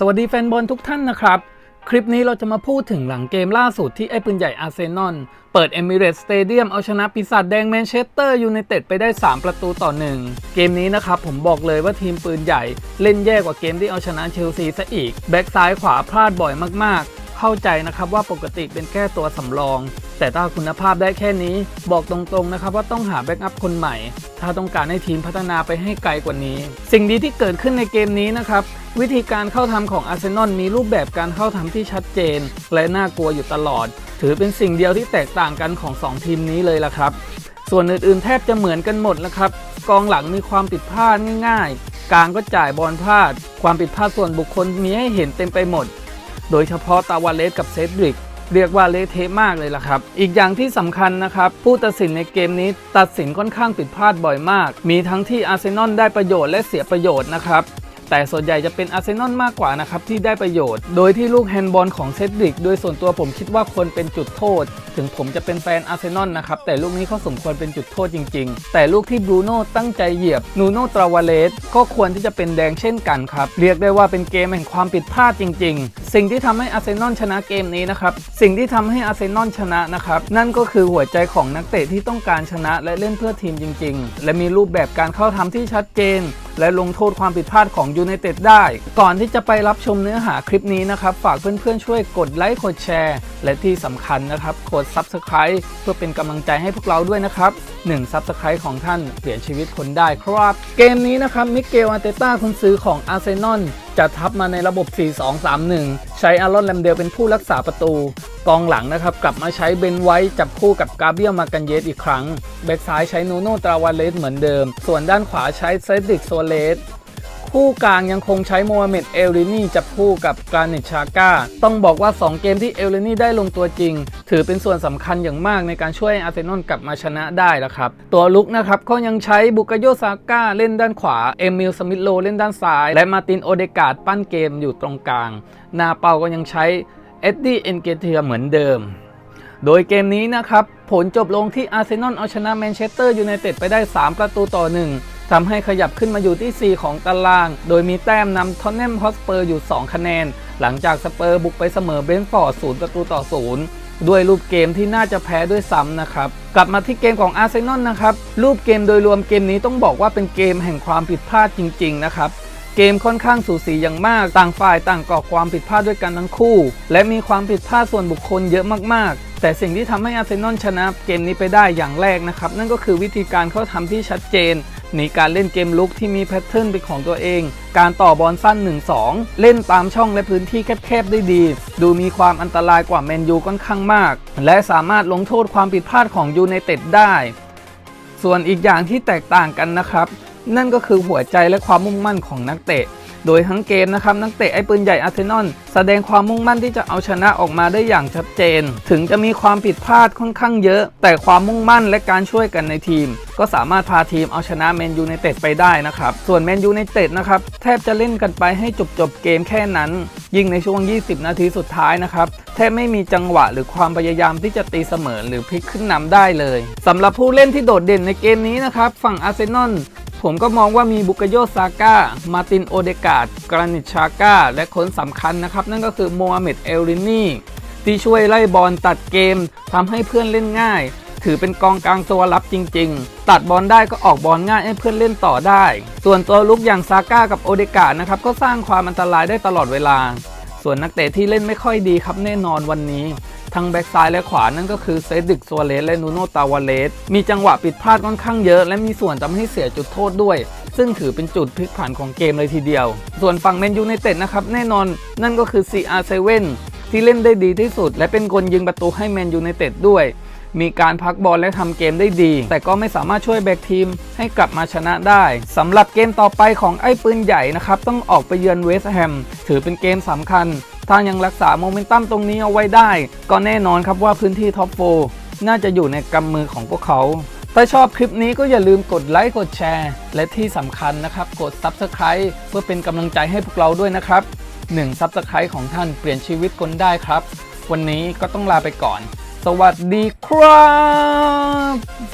สวัสดีแฟนบอลทุกท่านนะครับ คลิปนี้เราจะมาพูดถึงหลังเกมล่าสุดที่ไอ้ปืนใหญ่อาร์เซนอลเปิดเอมิเรตสเตเดียมเอาชนะปีศาจแดงแมนเชสเตอร์ยูไนเต็ดไปได้ 3 ประตูต่อ 1 เกมนี้นะครับผมบอกเลยว่าทีมปืนใหญ่ เล่นแย่กว่าเกมที่เอาชนะเชลซีซะอีก แบ็กซ้ายขวาพลาดบ่อยมากๆ เข้าใจนะครับว่าปกติเป็นแค่ตัวสำรอง แต่ถ้าคุณภาพได้แค่นี้ บอกตรงๆนะครับว่าต้องหาแบ็กอัพคนใหม่ ถ้าต้องการให้ทีมพัฒนาไปให้ไกลกว่านี้ สิ่งดีที่เกิดขึ้นในเกมนี้นะครับ วิธีการเข้าทำของอาร์เซนอลมีรูปแบบการเข้าทำที่ชัดเจน และน่ากลัวอยู่ตลอด ถือเป็นสิ่งเดียวที่แตกต่างกันของ 2 ทีมนี้เลยล่ะครับ ส่วนอื่นๆ แทบจะเหมือนกันหมดแล้วครับกองหลังมีความผิดพลาดง่าย ๆกลางก็จ่ายบอลพลาด ความผิดพลาดส่วนบุคคลมีให้เห็นเต็มไปหมด โดยเฉพาะตาวาเลสกับเซดริกเรียกว่าเละเทะมากเลยล่ะครับ อีกอย่างที่สำคัญนะครับ ผู้ตัดสินในเกมนี้ตัดสินค่อนข้างผิดพลาดบ่อยมาก มีทั้งที่อาร์เซนอลได้ประโยชน์และเสียประโยชน์นะครับ แต่ส่วนใหญ่จะเป็นอาร์เซนอลมากกว่านะครับที่ได้ประโยชน์ โดยที่ลูกแฮนด์บอลของเซดริกโดยส่วนตัวผมคิดว่าควรเป็นจุดโทษ ถึงผมจะเป็นแฟนอาร์เซนอลนะครับแต่ลูกนี้เขาสมควรเป็นจุดโทษจริง ๆ แต่ลูกที่บรูโน่ตั้งใจเหยียบนูโน่ตราวาเลสก็ควรที่จะเป็นแดงเช่นกันครับ เรียกได้ว่าเป็นเกมแห่งความผิดพลาดจริง ๆ สิ่งที่ทำให้อาร์เซนอลชนะเกมนี้นะครับสิ่งที่ทำให้อาร์เซนอลชนะนะครับนั่นก็คือหัวใจของนักเตะที่ต้องการชนะและเล่นเพื่อทีมจริง ๆ และมีรูปแบบการเข้าทำที่ชัดเจน และลงโทษความผิดพลาดของยูไนเต็ดได้ ก่อนที่จะไปรับชมเนื้อหาคลิปนี้นะครับ ฝากเพื่อนๆช่วยกดไลค์กดแชร์ และที่สำคัญนะครับกด Subscribe เพื่อเป็นกำลังใจให้พวกเราด้วยนะครับ1 Subscribe ของท่านเปลี่ยนชีวิตคนได้ครับ เกมนี้นะครับมิเกลอาร์เตต้าคุณซื้อของอาร์เซนอล จะทับมาในระบบ 4-2-3-1 ใช้อารอนแลมเดลเป็นผู้รักษาประตู กองหลังนะครับ กลับมาใช้เบนไว้จับคู่กับกาเบียลมากันเยสอีกครั้ง แบ็กซ้ายใช้นูโน่ตราวาเลสเหมือนเดิม ส่วนด้านขวาใช้เซดริกโซเลส คู่กลางยังคงใช้โมฮัมเหม็ดเอลรินีจับคู่กับกรานิชชาก้า ต้องบอกว่า 2 เกมที่เอลรินีได้ลงตัวจริง ถือเป็นส่วนสำคัญอย่างมากในการช่วยอาร์เซนอลกลับมาชนะได้แล้วครับ ตัวลุกนะครับเขายังใช้บุกโยซาก้าเล่นด้านขวา เอมิลสมิธโลเล่นด้านซ้าย และมาตินโอเดกาดปั้นเกมอยู่ตรงกลาง นาเปาก็ยังใช้เอ็ดดี้เอนเกเทียเหมือนเดิมโดยเกมนี้นะครับ ผลจบลงที่อาร์เซนอลเอาชนะแมนเชสเตอร์ยูไนเต็ดไปได้ 3 ประตูต่อ 1 ทำให้ขยับขึ้นมาอยู่ที่ 4 ของตาราง โดยมีแต้มนำทอนแนมฮอสเปอร์อยู่ 2 คะแนน หลังจากสเปอร์บุกไปเสมอเบรนท์ฟอร์ด0ประตูต่อ 0 ด้วยรูปเกมที่น่าจะแพ้ด้วยซ้ำนะครับ กลับมาที่เกมของอาร์เซนอลนะครับ รูปเกมโดยรวมเกมนี้ต้องบอกว่าเป็นเกมแห่งความผิดพลาดจริง ๆ นะครับเกมค่อนข้างสูสีอย่างมาก ต่างฝ่ายต่างก่อความผิดพลาดด้วยกันทั้งคู่ และมีความผิดพลาดส่วนบุคคลเยอะมากๆ แต่สิ่งที่ทำให้อาร์เซนอลชนะเกมนี้ไปได้อย่างแรกนะครับ นั่นก็คือวิธีการเข้าทำที่ชัดเจน ในีการเล่นเกมลุกที่มีแพทเทิร์นเป็นของตัวเอง การต่อบอลสั้น 1-2 เล่นตามช่องและพื้นที่แคบๆได้ดี ดูมีความอันตรายกว่าแมนยูค่อนข้างมาก และสามารถลงโทษความผิดพลาดของยูไนเต็ดได้ ส่วนอีกอย่างที่แตกต่างกันนะครับ นั่นก็คือหัวใจและความมุ่งมั่นของนักเตะ โดยทั้งเกมนะครับนักเตะไอ้ปืนใหญ่อาร์เซนอลแสดงความมุ่งมั่นที่จะเอาชนะออกมาได้อย่างชัดเจน ถึงจะมีความผิดพลาดค่อนข้างเยอะ แต่ความมุ่งมั่นและการช่วยกันในทีม ก็สามารถพาทีมเอาชนะแมนยูไนเต็ดไปได้นะครับ ส่วนแมนยูไนเต็ดนะครับแทบจะเล่นกันไปให้จบจบเกมแค่นั้น ยิ่งในช่วง 20 นาทีสุดท้ายนะครับแทบไม่มีจังหวะหรือความพยายามที่จะตีเสมอหรือพลิกขึ้นนำได้เลยสำหรับผู้เล่นที่โดดเด่นในเกมนี้นะครับฝั่งอาร์เซนอล ผมก็มองว่ามีบุกโยซาก้า มาตินโอเดกาดกรานิชาก้า และคนสำคัญนะครับ นั่นก็คือโมฮัมเหม็ดเอลรินีที่ช่วยไล่บอลตัดเกมทำให้เพื่อนเล่นง่าย ถือเป็นกองกลางตัวรับจริง ๆ ตัดบอลได้ก็ออกบอลง่ายให้เพื่อนเล่นต่อได้ ส่วนตัวลุกอย่างซาก้ากับโอเดกาดนะครับก็สร้างความอันตรายได้ตลอดเวลา ส่วนนักเตะที่เล่นไม่ค่อยดีครับแน่นอนวันนี้ ทั้งแบ็กซ้ายและขวานั่นก็คือเซดิกซัวเลสและนูโนตาวาเลสมีจังหวะผิดพลาดค่อนข้างเยอะ และมีส่วนทำให้เสียจุดโทษด้วย ซึ่งถือเป็นจุดพลิกผันของเกมเลยทีเดียว ส่วนฝั่งแมนยูไนเต็ดนะครับแน่นอนนั่นก็คือ CR7 ที่เล่นได้ดีที่สุด และเป็นคนยิงประตูให้แมนยูไนเต็ดด้วยมีการพักบอลและทำเกมได้ดี แต่ก็ไม่สามารถช่วยแบกทีมให้กลับมาชนะได้สำหรับเกมต่อไปของไอ้ปืนใหญ่นะครับ ต้องออกไปเยือนเวสต์แฮม ถือเป็นเกมสำคัญ ถ้ายังรักษาโมเมนตัมตรงนี้เอาไว้ได้ ก็แน่นอนครับว่าพื้นที่ท็อปโฟน่าจะอยู่ในกำมือของพวกเขา ถ้าชอบคลิปนี้ก็อย่าลืมกดไลค์กดแชร์ และที่สำคัญนะครับ กด Subscribe เพื่อเป็นกำลังใจให้พวกเราด้วยนะครับ1 Subscribe ของท่านเปลี่ยนชีวิตคนได้ครับ วันนี้ก็ต้องลาไปก่อน สวัสดีครับ